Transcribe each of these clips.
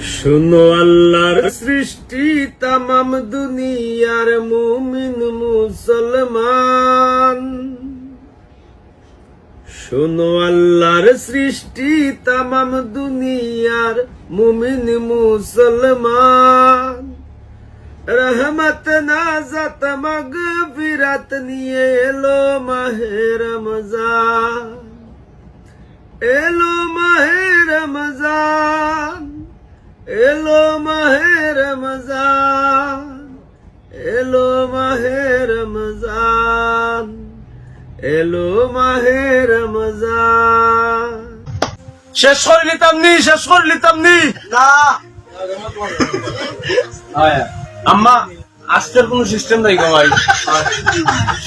শুনো আল্লাহর সৃষ্টি তামাম দুনিয়ার মুমিন মুসলমান। শুনো আল্লাহর সৃষ্টি তামাম দুনিয়ার মুমিন মুসলমান। রহমত নাজাত মগফিরাত নিয়ে এলো মাহে রমজান। এলো মাহে মাহে রমজান এলো মাহে রমজান এলো মাহে রমজান। শেষ করে নিতাম নি শেষ করে নিতাম নি। না। আম্মা আজকের কোন সিস্টেম নাই গো ভাই।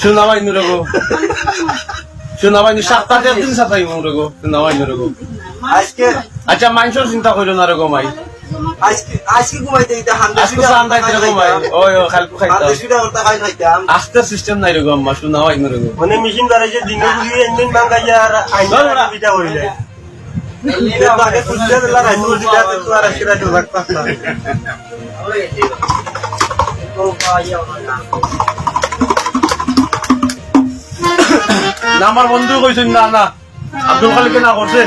শোনা ভাই নুরগো শোনা ভাই সাতটাতে একদিন সাতাই মুরগো শোনা ভাই নুরগো আজকে আচ্ছা মাংসর চিন্তা করিল না রকম ভাই। সিস্টেম নাই রকম মানে মেশিন দিনে আর আইনা পিঠা না। আমার বন্ধু কইছেন না না। আব্দুল খালিকে না করছে।